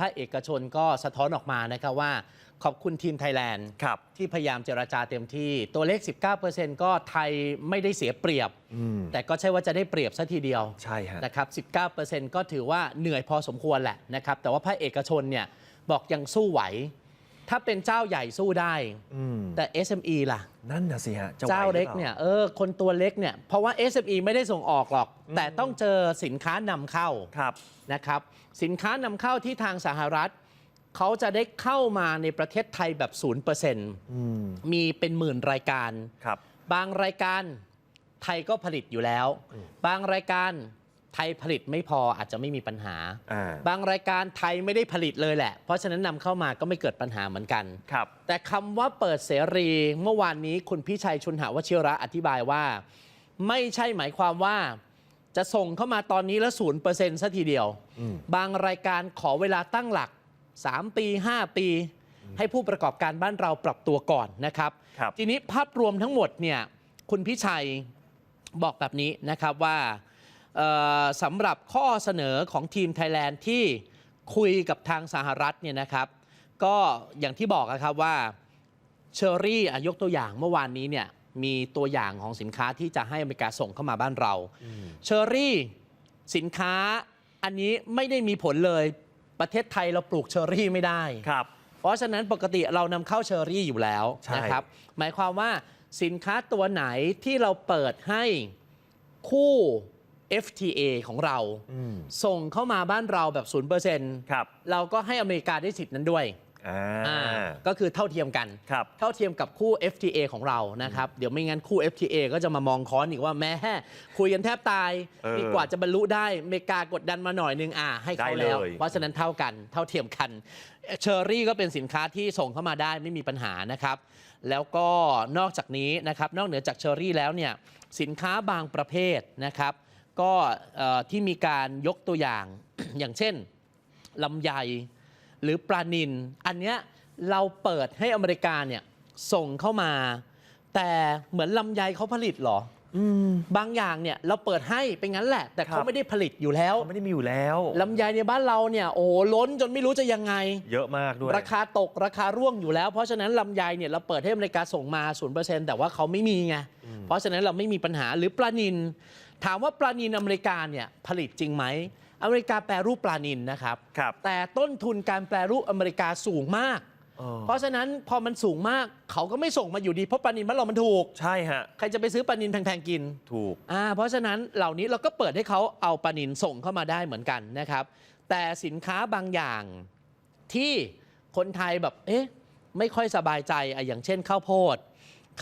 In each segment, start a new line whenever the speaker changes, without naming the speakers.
ภาคเอกชนก็สะท้อนออกมานะครับว่า ขอบคุณทีมไทยแลนด์
ครับ
ที่พยายามเจรจาเต็มที่ ตัวเลข 19%ก็ไทยไม่ได้เสียเปรียบ
อืม
แต่ก็ใช่ว่าจะได้เปรียบซะทีเดียว
ใช่ฮะ
นะครับ 19%ก็ถือว่าเหนื่อยพอสมควรแหละนะครับแต่ว่าภาคเอกชนเนี่ยบอกยังสู้ไหว ถ้าเป็นเจ้าใหญ่สู้ได้
อืม
แต่ SME ล่ะ
นั่นน่ะสิฮะะไหว
เจ้าเล็ก
หรือป
เนี่ยเออคนตัวเล็กเนี่ยเพราะว่า SME ไม่ได้ส่งออกหรอก แต่ต้องเจอสินค้านำเข้า
ครับ
นะครับสินค้านำเข้าที่ทางสหรัฐเขาจะได้เข้ามาในประเทศไทยแบบ0%
อืม
มีเป็นหมื่นรายการ
ครับ
บางรายการไทยก็ผลิตอยู่แล้ว บางรายการ ไทยผลิตไม่พออาจจะไม่มีปัญหา
อ่า
บางรายการไทยไม่ได้ผลิตเลยแหละ เพราะฉะนั้นนำเข้ามาก็ไม่เกิดปัญหาเหมือนกัน
ครับ
แต่คำว่าเปิดเสรีเมื่อวานนี้คุณพิชัยชุนหาวชิระอธิบายว่า ไม่ใช่หมายความว่า จะส่งเข้ามาตอนนี้แล้วศูนย์เปอร์เซ็นต์ซะทีเดียว
อืม
บางรายการขอเวลาตั้งหลัก 3 ปี 5 ปี ให้ผู้ประกอบการบ้านเราปรับตัวก่อนนะครับ
ครับ
ทีนี้ภาพรวมทั้งหมดเนี่ยคุณพิชัยบอกแบบนี้นะครับว่าเอ่อ สำหรับข้อเสนอของทีมไทยแลนด์ที่คุยกับทางสหรัฐเนี่ยนะครับ ก็อย่างที่บอกนะครับว่าเชอรี่อะยกตัวอย่างเมื่อวานนี้เนี่ยมีตัวอย่างของสินค้าที่จะให้อเมริกาส่งเข้ามาบ้านเรา เชอรี่สินค้าอันนี้ไม่ได้มีผลเลยประเทศไทยเราปลูกเชอรี่ไม่ได้
ครับ
เพราะฉะนั้นปกติเรานำเข้าเชอรี่อยู่แล้ว
ใช่
นะครับ หมายความว่าสินค้าตัวไหนที่เราเปิดให้คู่ FTA ของเรา
อืม
ส่งเข้ามาบ้านเราแบบ 0%
ครับ
เราก็ให้อเมริกาได้สิทธิ์นั้นด้วย
อ่า
อ่าก็คือเท่าเทียมกัน
ครับ
เท่าเทียมกับคู่ FTA ของเรานะครับ เดี๋ยวไม่งั้นคู่ FTA ก็จะมามองค้อนอีกว่าแม่คุยกันแทบตาย
เออ
ดีกว่าจะบรรลุได้อเมริกากดดันมาหน่อยนึงอ่าให้เขา
ได้เลย
แล้ว เพราะฉะนั้นเท่ากันเท่าเทียมกันเชอรี่ก็เป็นสินค้าที่ส่งเข้ามาได้ไม่มีปัญหานะครับ แล้วก็นอกจากนี้นะครับนอกเหนือจากเชอรี่แล้วเนี่ยสินค้าบางประเภทนะครับ ก็เอ่อที่มีการยกตัวอย่าง อย่างเช่นลำไยหรือปลานิน อันเนี้ยเราเปิดให้อเมริกาเนี่ยส่งเข้ามา แต่เหมือนลำไยเขาผลิตเหรอ
อืม
บางอย่างเนี่ยเราเปิดให้เป็นงั้นแหละ แต่
ครั
เขา
บ
ไม่ได้ผลิตอยู่แล้ว
เขาไม่ได้มีอยู่แล้ว
ลำไยในบ้านเราเนี่ยโอ้โหล้นจนไม่รู้จะยังไง
เยอะมากด้วย
ราคาตกราคาร่วงอยู่แล้ว เพราะฉะนั้นลำไยเนี่ยเราเปิดให้อเมริกาส่งมา0%แต่ว่าเขาไม่มีไงเพราะฉะนั้นเราไม่มีปัญหาหรือปลานิน ถามว่าปลานินอเมริกาเนี่ยผลิตจริงไหมอเมริกาแปรรูปปลานินนะครับ
ครับ
แต่ต้นทุนการแปรรูปอเมริกาสูงมาก
เออ
เพราะฉะนั้นพอมันสูงมากเขาก็ไม่ส่งมาอยู่ดีเพราะปลานินบ้านเรามันถูก
ใช่ฮะ
ใครจะไปซื้อปลานินแพงๆกิน
ถูก
อ่าเพราะฉะนั้นเหล่านี้เราก็เปิดให้เขาเอาปลานินส่งเข้ามาได้เหมือนกันนะครับ แต่สินค้าบางอย่างที่คนไทยแบบเอ๊ะไม่ค่อยสบายใจอะอย่างเช่นข้าวโพด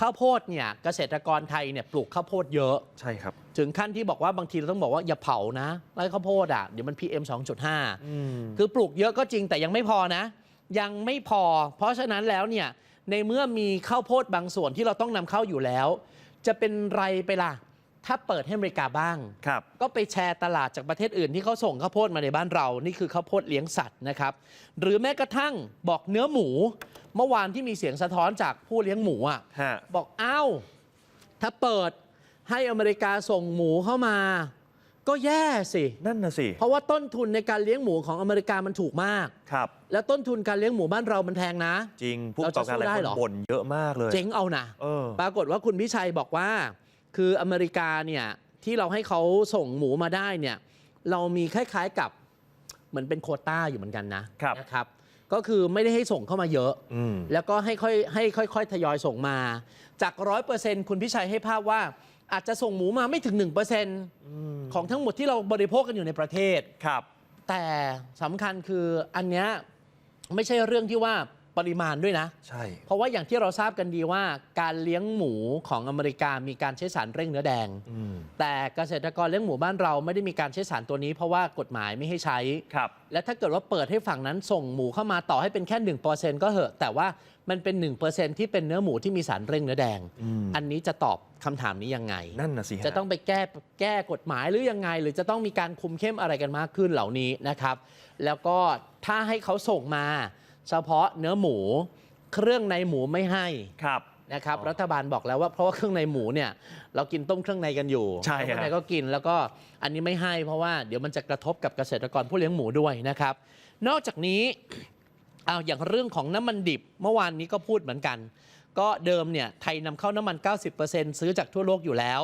ข้าวโพดเนี่ยเกษตรกรไทยเนี่ยปลูกข้าวโพดเยอะ
ใช่ครับ
ถึงขั้นที่บอกว่าบางทีเราต้องบอกว่าอย่าเผานะไร่ข้าวโพดอะเดี๋ยวมัน PM 2.5
อืม
คือปลูกเยอะก็จริงแต่ยังไม่พอนะ ยังไม่พอ เพราะฉะนั้นแล้วเนี่ยในเมื่อมีข้าวโพดบางส่วนที่เราต้องนำเข้าอยู่แล้ว จะเป็นไรไปล่ะ ถ้าเปิดให้อเมริกาบ้าง
ครับ
ก็ไปแชร์ตลาดจากประเทศอื่นที่เขาส่งข้าวโพดมาในบ้านเรา นี่คือข้าวโพดเลี้ยงสัตว์นะครับ หรือแม้กระทั่งบอกเนื้อหมู เมื่อวานที่มีเสียงสะท้อนจากผู้เลี้ยงหมูอะ
ฮะ
บอกอ้าวถ้าเปิดให้อเมริกาส่งหมูเข้ามา ก็แย่สิ
นั่นน่ะสิ
เพราะว่าต้นทุนในการเลี้ยงหมูของอเมริกามันถูกมาก
ครับ
แล้วต้นทุนการเลี้ยงหมูบ้านเรามันแพงนะ
จริง ผู้ป
เรา
ระก
จะ
อบการหลาย
สู้ได้
ค
เหรอ
นบ่นเยอะมากเลย
เจ๊งเอานะ
เออ
ปรากฏว่าคุณพิชัยบอกว่า คืออเมริกาเนี่ยที่เราให้เขาส่งหมูมาได้เนี่ยเรามีคล้าย ๆกับเหมือนเป็นโควต้าอยู่เหมือนกันนะครับ นะครับ ก็คือไม่ได้ให้ส่งเข้ามาเยอะ
อืม
แล้วก็ให้ค่อยให้ค่อย ๆ ทยอยส่งมา จากร้อยเปอร์เซ็นต์คุณพิชัยให้ภาพว่าอาจจะส่งหมูมาไม่ถึง1%ของทั้งหมดที่เราบริโภคกันอยู่ในประเทศ
ครับ
แต่สำคัญคืออันเนี้ยไม่ใช่เรื่องที่ว่า ปริมาณด้วยนะ
ใช่
เพราะว่าอย่างที่เราทราบกันดีว่าการเลี้ยงหมูของอเมริกามีการใช้สารเร่งเนื้อแดง
อืม
แต่เกษตรกรเลี้ยงหมูบ้านเราไม่ได้มีการใช้สารตัวนี้ เพราะว่ากฎหมายไม่ให้ใช้
ครับ
และถ้าเกิดว่าเปิดให้ฝั่งนั้นส่งหมูเข้ามาต่อให้เป็นแค่ 1%ก็เหอะ แต่ว่ามันเป็น 1%ที่เป็นเนื้อหมูที่มีสารเร่งเนื้อแดง
อืม
อันนี้จะตอบคำถามนี้ยังไง
นั่นน่ะสิฮ
จะต้องไปแก้แก้กฎหมายหรือยังไง หรือจะต้องมีการคุมเข้มอะไรกันมากขึ้นเหล่านี้นะครับ แล้วก็ถ้าให้เขาส่งมา เฉพาะเนื้อหมู เครื่องในหมูไม่ให้
ครับ
นะครับ
อ๋อ
รัฐบาลบอกแล้วว่าเพราะว่าเครื่องในหมูเนี่ยเรากินต้มเครื่องในกันอยู่
ใช่
เครื่อง
ฮะ
ในก็กินแล้วก็อันนี้ไม่ให้เพราะว่าเดี๋ยวมันจะกระทบกับเกษตรกรผู้เลี้ยงหมูด้วยนะครับ นอกจากนี้เอาอย่างเรื่องของน้ำมันดิบเมื่อวานนี้ก็พูดเหมือนกัน ก็เดิมเนี่ยไทยนำเข้าน้ำมัน 90%ซื้อจากทั่วโลกอยู่แล้ว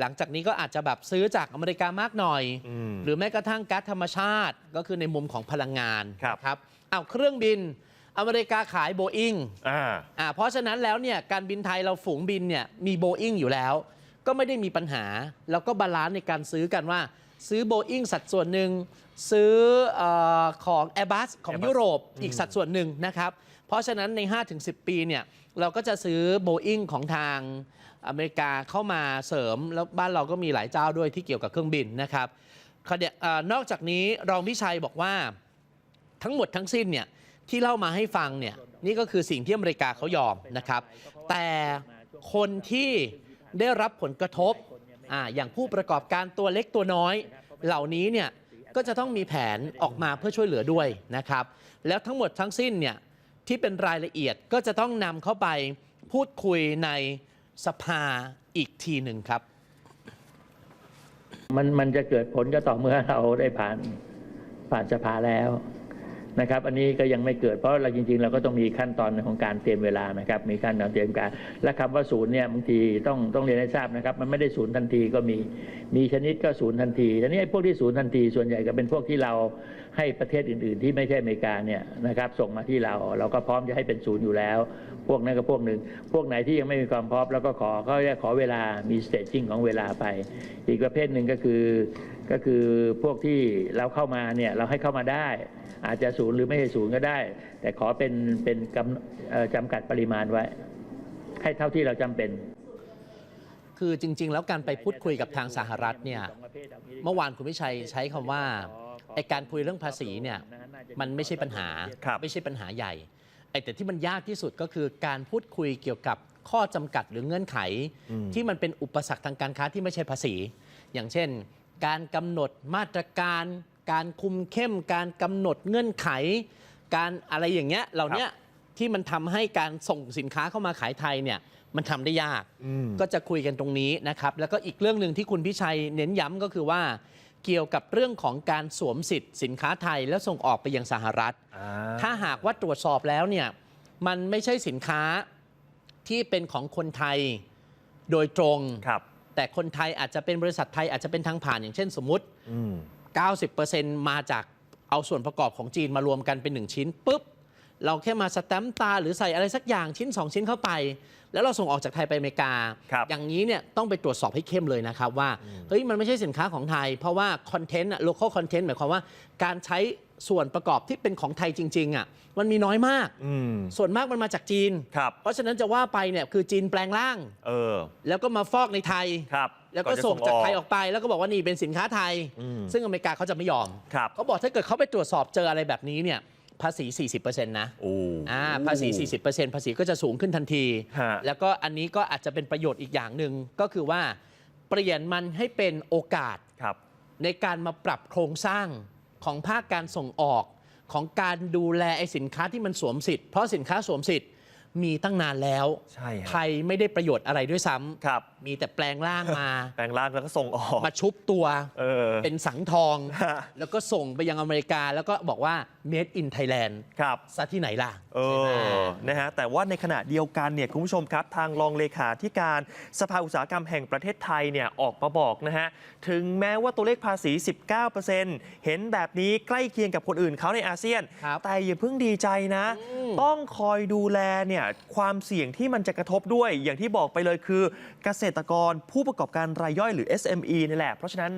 หลังจากนี้ก็อาจจะแบบซื้อจากอเมริกามากหน่อย
อืม
หรือแม้กระทั่งก๊าซธรรมชาติ ก็คือในมุมของพลังงาน
ครับ
ครับเอาเครื่องบินอเมริกาขายโบอิง
อ่า
อ่าเพราะฉะนั้นแล้วเนี่ยการบินไทยเราฝูงบินเนี่ยมีโบอิงอยู่แล้ว ก็ไม่ได้มีปัญหา แล้วก็บาลานซ์ในการซื้อกันว่า ซื้อโบอิงสัดส่วนหนึ่งซื้อเออของ Airbus ของ
Airbus
ยุโรปอีกสัดส่วนหนึ่งนะครับ เพราะฉะนั้นใน 5-10 ปีเนี่ยเราก็จะซื้อโบอิงของทางอเมริกาเข้ามาเสริม แล้วบ้านเราก็มีหลายเจ้าด้วยที่เกี่ยวกับเครื่องบินนะครับนอกจากนี้รองพิชัยบอกว่าทั้งหมดทั้งสิ้นเนี่ยที่เล่ามาให้ฟังเนี่ยนี่ก็คือสิ่งที่อเมริกาเขายอมนะครับ แต่คนที่ได้รับผลกระทบออย่างผู้ประกอบการตัวเล็กตัวน้อย เหล่านี้เนี่ยก็จะต้องมีแผนออกมาเพื่อช่วยเหลือด้วยนะครับ แล้วทั้งหมดทั้งสิ้นเนี่ย ที่เป็นรายละเอียดก็จะต้องนำเข้าไปพูดคุยในสภาอีกทีหนึ่งครับ
มันมันจะเกิดผลก็ต่อเมื่อเราได้ผ่านผ่านสภาแล้ว นะครับ อันนี้ก็ยังไม่เกิดเพราะเราจริงๆ เราก็ต้องมีขั้นตอนของการเตรียมเวลานะครับ มีขั้นตอนเตรียมการ และคำว่าศูนย์เนี่ยบางทีต้องต้องเรียนให้ทราบนะครับ มันไม่ได้ศูนย์ทันทีก็มี มีชนิดก็ศูนย์ทันทีทีนี้ไอ้พวกที่ศูนย์ทันทีส่วนใหญ่ก็เป็นพวกที่เราให้ประเทศอื่น ๆ ที่ไม่ใช่อเมริกาเนี่ยนะครับส่งมาที่เราเราก็พร้อมจะให้เป็นศูนย์อยู่แล้ว พวกนั้นก็พวกหนึ่งพวกไหนที่ยังไม่มีความพร้อมแล้วก็ขอก็จะขอเวลามีสเตจจิ้งของเวลาไป อีกประเภทหนึ่งก็คือ ก็คือพวกที่เราเข้ามาเนี่ยเราให้เข้ามาได้ อาจจะศูนย์หรือไม่ใช่ศูนย์ก็ได้ แต่ขอเป็นเป็นกำเอ่อจำกัดปริมาณไว้ ให้เท่าที่เราจำเป็น
คือจริง ๆ แล้วการไปพูดคุยกับทางสหรัฐเนี่ยเมื่อวานคุณวิชัยใช้คำว่าไอการคุยเรื่องภาษีเนี่ยมันไม่ใช่ปัญหา
ครับ
ไม่ใช่ปัญหาใหญ่ไอแต่ที่มันยากที่สุดก็คือการพูดคุยเกี่ยวกับข้อจำกัดหรือเงื่อนไข
อืม
ที่มันเป็นอุปสรรคทางการค้าที่ไม่ใช่ภาษี อย่างเช่น การกำหนดมาตรการ การคุมเข้ม การกำหนดเงื่อนไข การอะไรอย่างเงี้ยเหล่าเนี้ยที่มันทำให้การส่งสินค้าเข้ามาขายไทยเนี่ยมันทำได้ยาก
อืม
ก็จะคุยกันตรงนี้นะครับ แล้วก็อีกเรื่องหนึ่งที่คุณพิชัยเน้นย้ำก็คือว่าเกี่ยวกับเรื่องของการสวมสิทธิ์สินค้าไทยแล้วส่งออกไปยังสหรัฐ
อ่า
ถ้าหากว่าตรวจสอบแล้วเนี่ยมันไม่ใช่สินค้าที่เป็นของคนไทยโดยตรง
ครับ
แต่คนไทยอาจจะเป็นบริษัทไทยอาจจะเป็นทางผ่านอย่างเช่นสมมติ
อืม
90%มาจากเอาส่วนประกอบของจีนมารวมกันเป็น1ชิ้นปุ๊บเราแค่มาสแตมป์ตา หรือใส่อะไรสักอย่างชิ้น 2 ชิ้นเข้าไป แล้วเราส่งออกจากไทยไปอเมริกา
ครับ
อย่างนี้เนี่ยต้องไปตรวจสอบให้เข้มเลยนะครับว่าเฮ้ยมันไม่ใช่สินค้าของไทย เพราะว่าคอนเทนต์อะ local content หมายความว่าการใช้ ส่วนประกอบที่เป็นของไทยจริงๆอะมันมีน้อยมาก
อืม
ส่วนมากมันมาจากจีน
ครับ
เพราะฉะนั้นจะว่าไปเนี่ยคือจีนแปลงร่าง
เออ
แล้วก็มาฟอกในไทย
ครับ
แล้วก็
อนจะ
ส่งจากไทยอ
อ
อกไป แล้วก็บอกว่านี่เป็นสินค้าไทย
อืม
ซึ่งอเมริกาเขาจะไม่ยอม
ครับ
เขาบอกถ้าเกิดเขาไปตรวจสอบเจออะไรแบบนี้เนี่ยภาษี 40%นะ
โอ้
อ่าภาษี 40%ภาษีก็จะสูงขึ้นทันที
ฮะ
แล้วก็อันนี้ก็อาจจะเป็นประโยชน์อีกอย่างหนึ่งก็คือว่าเปลี่ยนมันให้เป็นโอกาส
ครับ
ในการมาปรับโครงสร้าง ของภาคการส่งออกของการดูแลไอ้สินค้าที่มันสวมสิทธิ์เพราะสินค้าสวมสิทธิ์ มีตั้งนานแล้ว
ใช่ฮะ
ไทยไม่ได้ประโยชน์อะไรด้วยซ้ำ
ครับ
มีแต่แปลงร่างมา
แปลงร่างแล้วก็ส่งออก
มาชุบตัว
เออ
เป็นสังทอง
ฮะ
แล้วก็ส่งไปยังอเมริกาแล้วก็บอกว่า made in Thailand
ครับ
ซะที่ไหนล่ะ
เอ
ใช่ไหม
อ นะฮะ แต่ว่าในขณะเดียวกันเนี่ยคุณผู้ชมครับ ทางรองเลขาธิการสภาอุตสาหกรรมแห่งประเทศไทยเนี่ยออกมาบอกนะฮะ ถึงแม้ว่าตัวเลขภาษี 19%เห็นแบบนี้ใกล้เคียงกับคนอื่นเขาในอาเซียน
ครับ
แต่อย่าเพิ่งดีใจนะ
อืม
ต้องคอยดูแลเนี่ยความเสี่ยงที่มันจะกระทบด้วย อย่างที่บอกไปเลยคือเกษตรกรผู้ประกอบการรายย่อยหรือ SME นี่แหละ เพราะฉะนั้น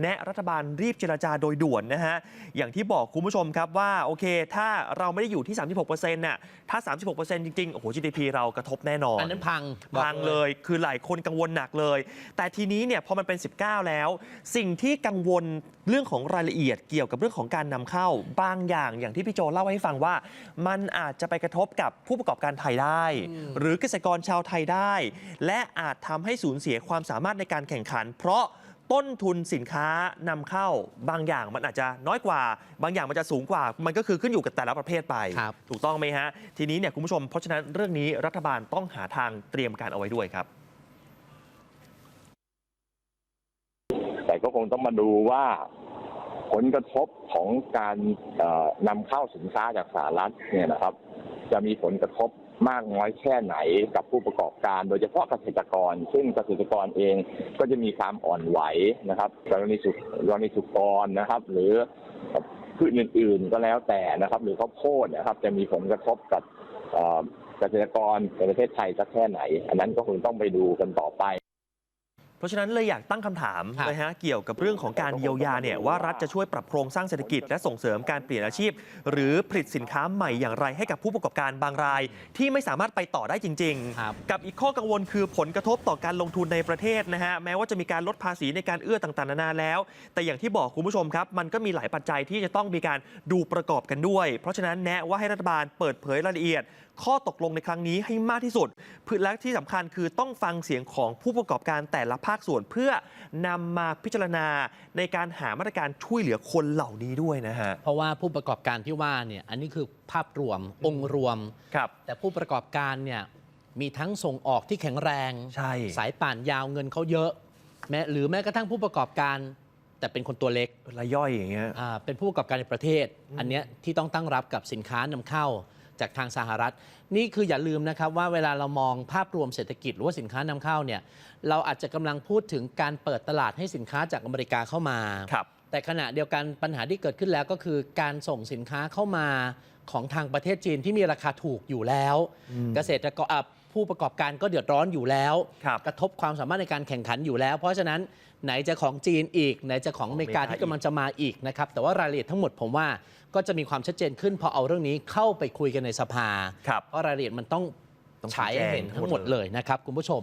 แนะรัฐบาลรีบเจรจาโดยด่วนนะฮะ อย่างที่บอกคุณผู้ชมครับว่าโอเค ถ้าเราไม่ได้อยู่ที่ 36%น่ะถ้า 36%จริงๆ โอ้โห GDP เรากระทบแน่นอน
อันนั้นพังบอก
พังเลย คือหลายคนกังวลหนักเลย แต่ทีนี้เนี่ยพอมันเป็น 19 แล้ว สิ่งที่กังวลเรื่องของรายละเอียดเกี่ยวกับเรื่องของการนำเข้าบางอย่างอย่างที่พี่โจเล่าให้ฟังว่า มันอาจจะไปกระทบกับผู้ประกอบการไทยได้ หรือเกษตรกรชาวไทยได้ และอาจทำให้สูญเสียความสามารถในการแข่งขัน เพราะต้นทุนสินค้านำเข้าบางอย่างมันอาจจะน้อยกว่า บางอย่างมันจะสูงกว่า มันก็คือขึ้นอยู่กับแต่ละประเภทไป
ครับ
ถูกต้องไหมฮะ ทีนี้เนี่ยคุณผู้ชมเพราะฉะนั้นเรื่องนี้รัฐบาลต้องหาทางเตรียมการเอาไว้ด้วยครับ
แต่ก็คงต้องมาดูว่า ผลกระทบของการนำเข้าสินค้าจากสหรัฐเนี่ยนะครับ จะมีผลกระทบมากน้อยแค่ไหนกับผู้ประกอบการ โดยเฉพาะเกษตรกร ซึ่งเกษตรกรเองก็จะมีความอ่อนไหวนะครับกรณีสุกรณีสุกรนะครับ หรือพืชอื่น ๆ ก็แล้วแต่นะครับ หรือข้าวโพดนะครับ จะมีผลกระทบกับเกษตรกรในประเทศไทยสักแค่ไหน อันนั้นก็คงต้องไปดูกันต่อไป
เพราะฉะนั้นเลยอยากตั้งคำถาม
ครับ
นะฮะเกี่ยวกับเรื่องของการเยียวยาเนี่ยว่ารัฐจะช่วยปรับโครงสร้างเศรษฐกิจ และส่งเสริมการเปลี่ยนอาชีพ หรือผลิตสินค้าใหม่อย่างไรให้กับผู้ประกอบการบางราย ที่ไม่สามารถไปต่อได้จริง
ครับ
ๆ กับอีกข้อกังวลคือผลกระทบต่อการลงทุนในประเทศนะฮะแม้ว่าจะมีการลดภาษีในการเอื้อต่างๆนานาแล้ว แต่อย่างที่บอกคุณผู้ชมครับ มันก็มีหลายปัจจัยที่จะต้องมีการดูประกอบกันด้วย เพราะฉะนั้นแนะว่าให้รัฐบาลเปิดเผยรายละเอียด ข้อตกลงในครั้งนี้ให้มากที่สุดเพื่อและที่สำคัญคือต้องฟังเสียงของผู้ประกอบการแต่ละภาคส่วนเพื่อนำมาพิจารณาในการหามาตรการช่วยเหลือคนเหล่านี้ด้วยนะฮะ
เพราะว่าผู้ประกอบการที่ว่าเนี่ยอันนี้คือภาพรวมองค์รวม
ครับ
แต่ผู้ประกอบการเนี่ยมีทั้งส่งออกที่แข็งแรง
ใช่
สายป่านยาวเงินเขาเยอะแม้หรือแม้กระทั่งผู้ประกอบการ แต่เป็นคนตัวเล็ก
รายย่อยอย่างเงี้ย
อ่าเป็นผู้ประกอบการในประเทศ อันเนี้ยที่ต้องตั้งรับกับสินค้านำเข้า จากทางสหรัฐ นี่คืออย่าลืมนะครับว่าเวลาเรามองภาพรวมเศรษฐกิจหรือว่าสินค้านำเข้าเนี่ยเราอาจจะกำลังพูดถึงการเปิดตลาดให้สินค้าจากอเมริกาเข้ามา
ครับ
แต่ขณะเดียวกันปัญหาที่เกิดขึ้นแล้วก็คือการส่งสินค้าเข้ามาของทางประเทศจีนที่มีราคาถูกอยู่แล้ว
อืม
เกษตรกรอะผู้ประกอบการก็เดือดร้อนอยู่แล้ว
ครับ
กระทบความสามารถในการแข่งขันอยู่แล้ว เพราะฉะนั้น ไหนจะของจีนอีก ไหนจะของอเมริกา
อเมริกา
ที่กำลังจะมาอีกนะครับ แต่ว่ารายละเอียดทั้งหมดผมว่าก็จะมีความชัดเจนขึ้นพอเอาเรื่องนี้เข้าไปคุยกันในสภา
ครับ
เพราะรายละเอียดมันต้อง
ต้อง
ฉายให้เห็น
ชี้แจง
ทั้งหมด
ทั้งหมด
เล
เลย
ยนะครับ คุณผู้ชม